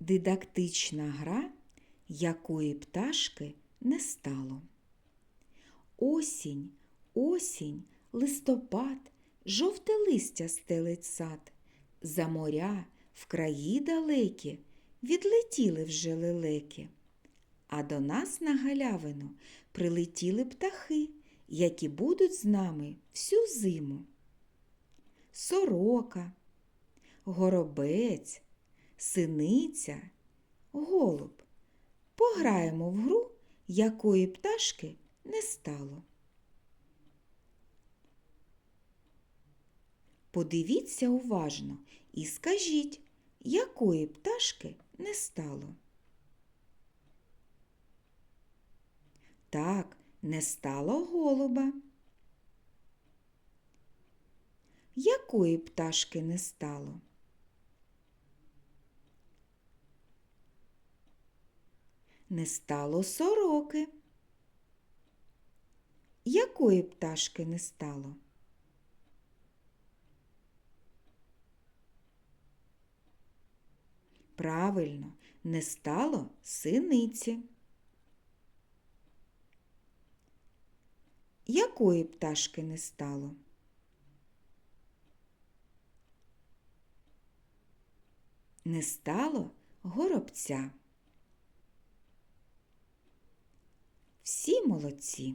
Дидактична гра, якої пташки не стало. Осінь, осінь, листопад, жовте листя стелить сад. За моря в краї далекі відлетіли вже лелеки. А до нас на галявину прилетіли птахи, які будуть з нами всю зиму. Сорока, горобець, синиця, голуб. Пограємо в гру, якої пташки не стало. Подивіться уважно і скажіть, якої пташки не стало. Так, не стало голуба. Якої пташки не стало? Не стало сороки. Якої пташки не стало? Правильно, не стало синиці. Якої пташки не стало? Не стало горобця. Молодці.